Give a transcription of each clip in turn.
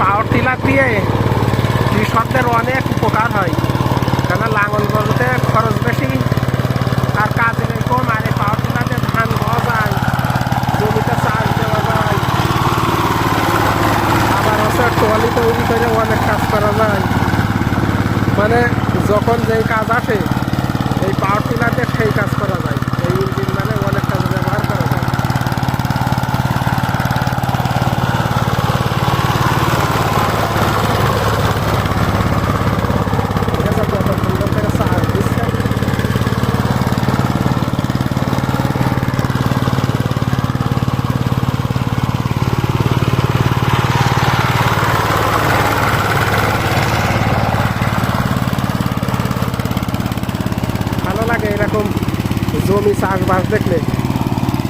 Power tiller দিয়ে কৃষকদের অনেক উপকার হয়। কেন লাঙল গরুতে খরচ বেশি, আর কাজের কম, আর এই পাওয়ার টিলাতে ধান হওয়া যায়, জমিতে চাষ দেওয়া যায়। আবার হচ্ছে ট্রলি তৈরি করে অনেক কাজ করা যায়। মানে যখন যেই কাজ আসে, এই পাওয়ার টিলাতে সেই কাজ করা যায়। এই ইঞ্জিন মানে অনেক কাজে ব্যবহার করা যায় ঠিক আছে কত সুন্দর করে চাষ দিচ্ছে ভালো লাগে এরকম জমি চাষবাস দেখলে।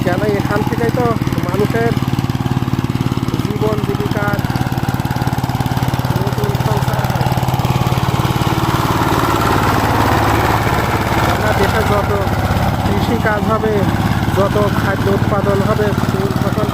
কেন এখান থেকেই তো মানুষের জীবন জীবিকার আমরা দেশে যত কৃষিকাজ হবে, যত খাদ্য উৎপাদন হবে, ফুল ফসল